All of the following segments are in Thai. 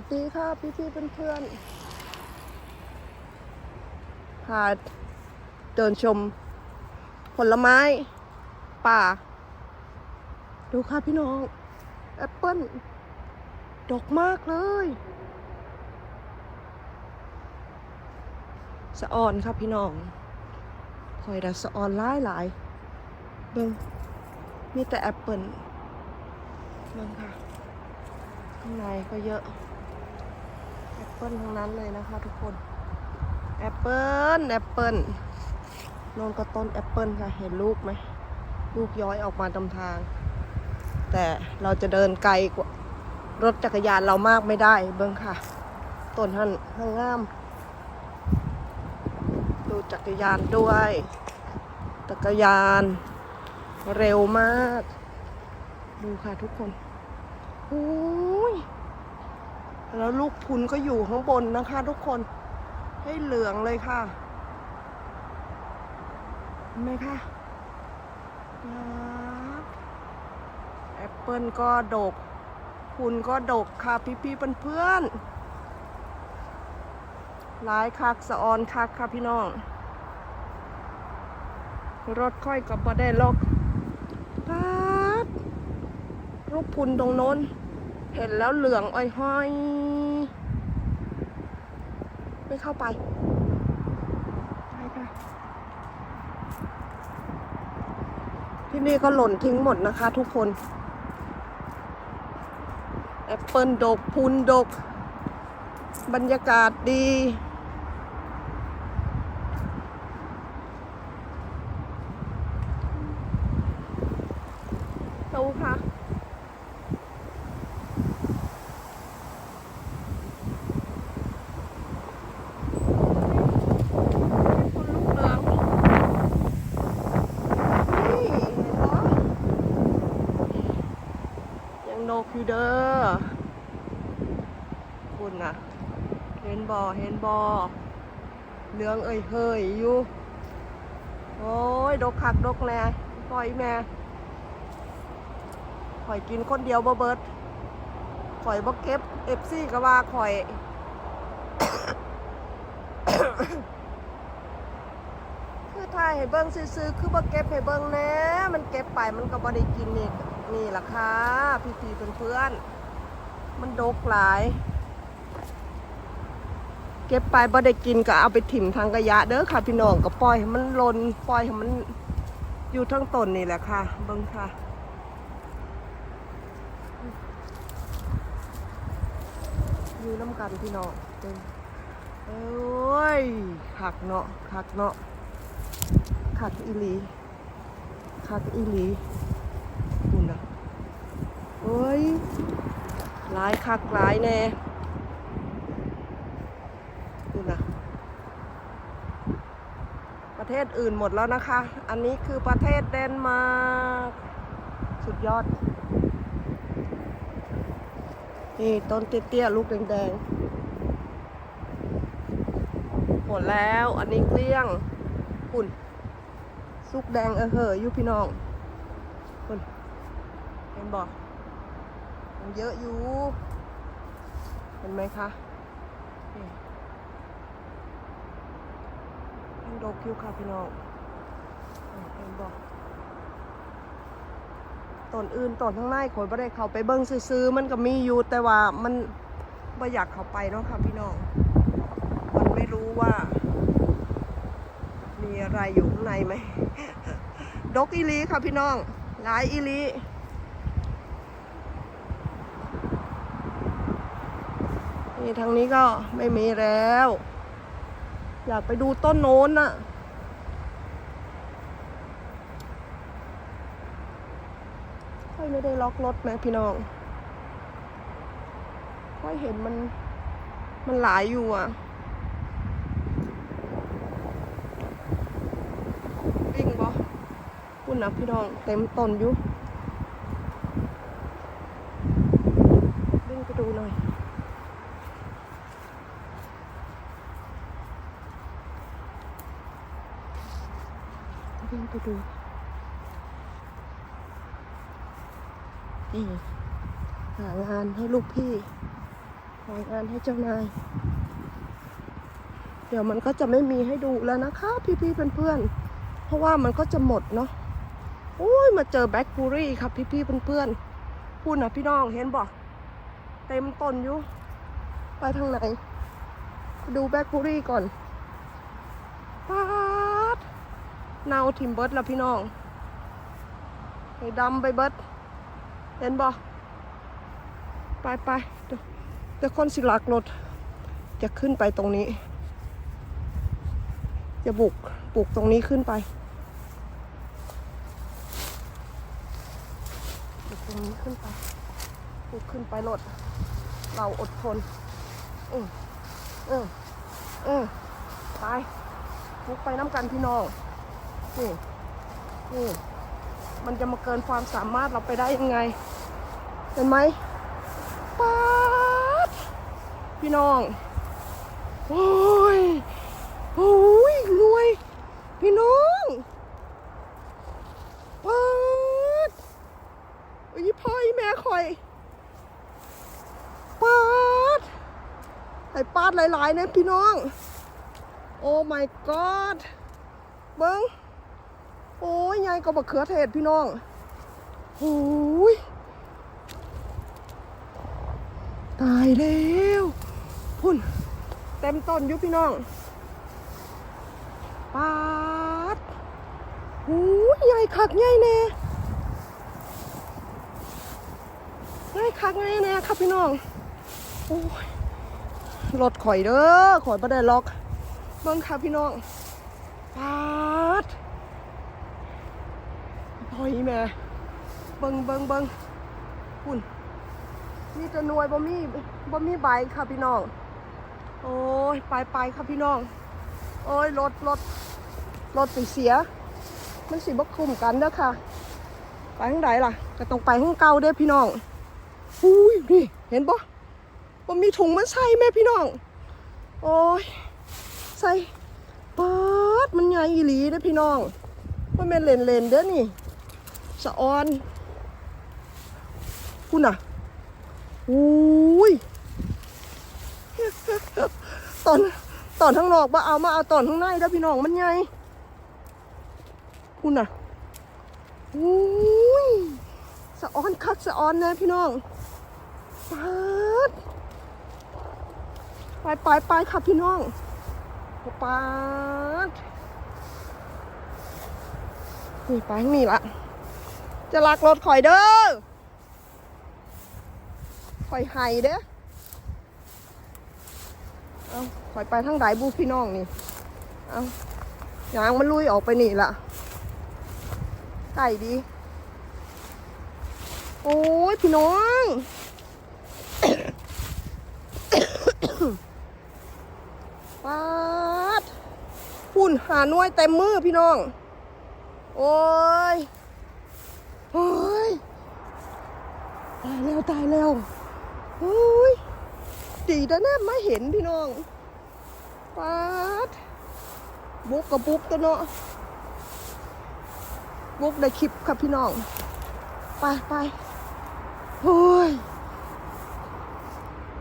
วัสดีค่ะพี่พี่เพื่อนๆพาเดินชม ผลไม้ ป่า ดูค่ะพี่น้อง แอปเปิ้ลดกมากเลย สะออนครับพี่น้องคอยดัสะออนหลายหลายเบิ่งมีแต่แอปเปิ้ลเบิ่งค่ะข้างในก็เยอะ เปิลทั้งนั้นเลยนะคะทุกคนแอปเปิลแอปเปิลนนก็ต้นแอปเปิลค่ะเห็นลูกไหมลูกย้อยออกมาตำทาง แต่เราจะเดินไกลกว่ารถจักรยานเรามากไม่ได้เบิ้งค่ะต้นท่านข้างงามดูจักรยานด้วย จักรยานเร็วมาก ดูค่ะทุกคนโอ้ แล้วลูกพุนก็อยู่ข้างบนนะคะ ทุกคนให้เหลืองเลยค่ะเห็นไหมคะแอปเปิลก็ดกพุนก็ดกค่ะพี่พี่ๆเพื่อนๆหลายคักสะออนคักค่ะพี่น้อง รถค่อยกับบได้ล็อกป๊าดรูปพุนตรงโน้น เห็นแล้วเหลืองอ้อยห้อย ไม่เข้าไปไปค่ะที่นี่ก็หล่นทิ้งหมดนะคะทุกคน แอปเปิลดกพุนดก บรรยากาศดีค่ะ คนลูกเรืองนี่เห็นปะยังนก อยู่เด้อคุณนะเห็นบอเห็นบอเรืองเอ่ยเฮยอยู่ โอ้ย ดกคักดกแน่ปล่อยแม่ข่อยกินคนเดียวบ่เบิดข่อยบ่เก็บเอฟซีก็ว่าข่อยคือถ่ายให้เบิ้งซื้อๆคือบ่เก็บให้เบิ้งแน่มันเก็บไปมันก็บ่ได้กินนี่ นี่ล่ะค่ะพี่ๆเพื่อนๆมันดกหลาย เก็บไปบ่ได้กินก็เอาไปถิ่มทางกระยะเด้อค่ะพี่น้องก็ปล่อยให้มันลนปล่อยให้มันอยู่ทั้งต้นนี่แหละค่ะเบิ้งค่ะอยู่น้ำกันพี่น้องเบิ่งโอ้ยคักเนาะคักเนาะคักอีหลีคักอีหลี ฮ้ยหลายคักหลายแน่คุณนะประเทศอื่นหมดแล้วนะคะ อันนี้คือประเทศเดนมาร์กสุดยอด นี่ต้นเตี้ยๆลูกแดงๆหมดแล้วอันนี้เกลี้ยงคุณสุกแดงเออเหออยู่พี่น้องคุณเห็นบอก เยอะอยู่ เห็นไหมคะยังดกอยู่ค่ะพี่น้องเห็นบอกต้นอื่นต้นข้างในข่อยบ่ได้เขาไปเบิ้งซื้อมันก็มีอยู่แต่ว่ามันบ่อยากเขาไปเนาะค่ะพี่น้อง มันไม่รู้ว่า มีอะไรอยู่ข้างในไหมดกอีลีค่ะพี่น้องหลายอีลี นี่ทางนี้ก็ไม่มีแล้ว อยากไปดูต้นโน้นน่ะค่อยไม่ได้ล็อกรถไหมพี่น้องค่อยเห็นมันมันหลายอยู่อะ วิ่งบ่คุณนะพี่น้องเต็มต้นอยู่วิ่งไปดูหน่อย วิ่งไปดู นี่หางานให้ลูกพี่รางานให้เจ้านาย เดี๋ยวมันก็จะไม่มีให้ดูแล้วนะคะ พี่ๆเพื่อนๆ เพราะว่ามันก็จะหมดเนาะโอ้ยมาเจอแบล็คบูรี่ครับพี่ๆเพื่อนๆพูดนะพี่น้องเห็นบอกเต็มต้นอยู่ ไปทางไหน ดูแบล็คบูรี่ก่อนป๊า เนาทิมเบิร์ดแล้วพี่น้องไอ้ดำไปเบิร์ดเห็นบอไปไปเดี๋ยวเดี๋ยวคนสิลักรถจะขึ้นไปตรงนี้ จะบุกปลูกตรงนี้ขึ้นไปปลูกตรงนี้ขึ้นไปปลูกขึ้นไปรถเราอดทนเออเออเออไปบุกไปน้ำกันพี่น้อง นี่นี่มันจะมาเกินความสามารถเราไปได้ยังไง เห็นไหมป๊าดพี่น้องโอ้ยโอ้ยรวย พี่น้องปาดอีพ่อแม่คอยปาดไอ้ปาดหลายๆเนี่ยพี่น้อง โอ้ my god เบิ้ง โอ้ยยายก็บักเขือเทศพี่น้องโอ้ยตายแล้วพุ่น เต็มต้นอยู่พี่น้องปาดหูยใหญ่คักใหญ่แน่ใหญ่คักใหญ่แน่ครับพี่น้องโอ้ยรถข่อยเด้อข่อยบ่ได้ล็อกเบิ่งครับพี่น้องปาดถ อยแม่เบิงเบิงเบิงหุ่นมีแต่หน่วยบ่มีบ่มีใบค่ะพี่น้อง โอ้ยไปไปครับพี่น้อง โอ้ยรถรถรถสิเสีย มันสิบ่คุ้มกันเด้อค่ะ ไปทางใดล่ะ ก็ต้องไปทางเก่าเด้อพี่น้องอุ้ยนี่เห็นปะว่มีถุงมันใส่แม่พี่น้อง โอ้ยใส่ป๊าดมันใหญ่อีหลีเด้อพี่น้องว่าแม่นเลนเลนเด้อนี่ สะออนคุณน่ะอุ้ยตอนตอนข้งนอกมาเอามาเอาตอนข้งในแล้วพี่น้องมันไงคุณน่ะอุ้ยสะออนคักสะออนนะพี่น้องปาดไปไปไปครับพี่น้องปาดนี่ไปนี่ละ จะลักรถข่อยเด้อข่อยไห้เด้อเอาถอยไปทางไหนบูพี่น้องนี่ เอายางมันลุยออกไปนี่ละไก่ดี โอ้ยพี่น้องปาดพุ่นหาน่วยเต็มมือพี่น้อง โอ้ย โอ้ยตายแล้วตายแล้วโอ้ยดีแต่แน่ไม่เห็นพี่น้องปาดบุกกับบุกตัวเนาะบุกได้คลิปครับพี่น้อง ไปไปโอ้ย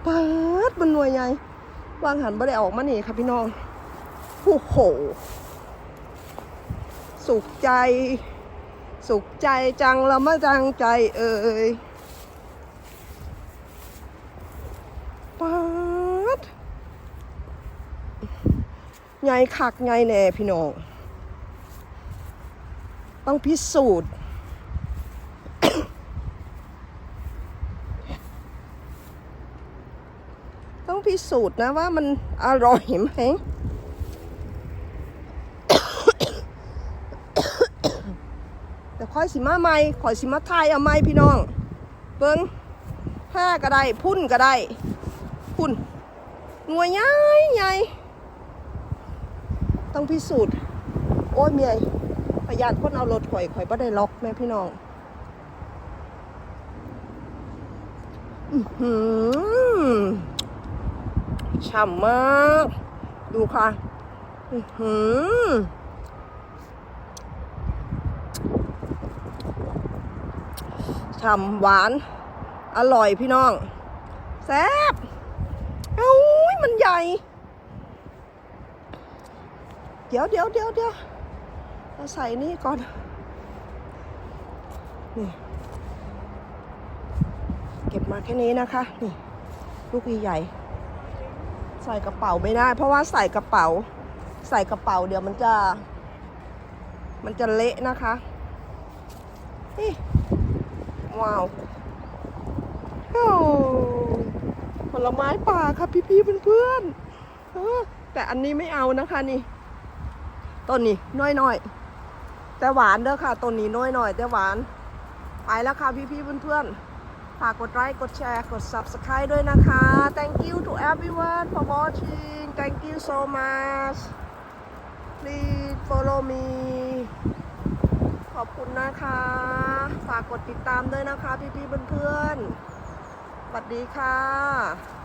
ปาดมันหน่วยใหญ่วางหันไม่ได้ออกมานี่ครับพี่น้อง โอ้โห สุขใจ สุขใจจังละมาจังใจเอ่ยปาดไงคักไงแน่พี่น้อง ต้องพิสูจน์ต้องพิสูจน์นะว่ามันอร่อยไหม แต่คอยสิมาใหม่คอยสิมาทายเอาไหมพี่น้อง เบิ้งแพ้ก็ได้พุ่นก็ได้ พุ่นหน่วยใหญ่ใหญ่ต้องพิสูจน์ โอ้ยเมียประหยัดคนเอารถข่อยข่อยบ่ได้ล็อกแม่พี่น้องอือหือฉ่ำมาก ดูค่ะ อือหือ ฉ่ำหวาน อร่อยพี่น้องแซ่บอุ้ยมันใหญ่ เดี๋ยวเดี๋ยวเดี๋ยวเดี๋ยวเราใส่นี่ก่อน นี่ เก็บมาแค่นี้นะคะ นี่ ลูกใหญ่ ใส่กระเป๋าไม่ได้ เพราะว่าใส่กระเป๋า ใส่กระเป๋าเดี๋ยวมันจะ มันจะเละนะคะ นี่ ว้าวผลไม้ป่าค่ะพี่ๆเพื่อนๆเออแต่อันนี้ไม่เอานะคะนี่ต้นนี้น้อยๆ แต่หวานเด้อค่ะต้นนี้น้อยหน่อยแต่หวาน ไปแล้วค่ะพี่ๆเพื่อนๆฝากกดไลค์กดแชร์กด subscribe ด้วยนะคะ thank you to everyone for watching thank you so much please follow me ขอบคุณนะคะ ฝากกดติดตามด้วยนะคะ พี่ๆเพื่อนๆสวัสดีค่ะ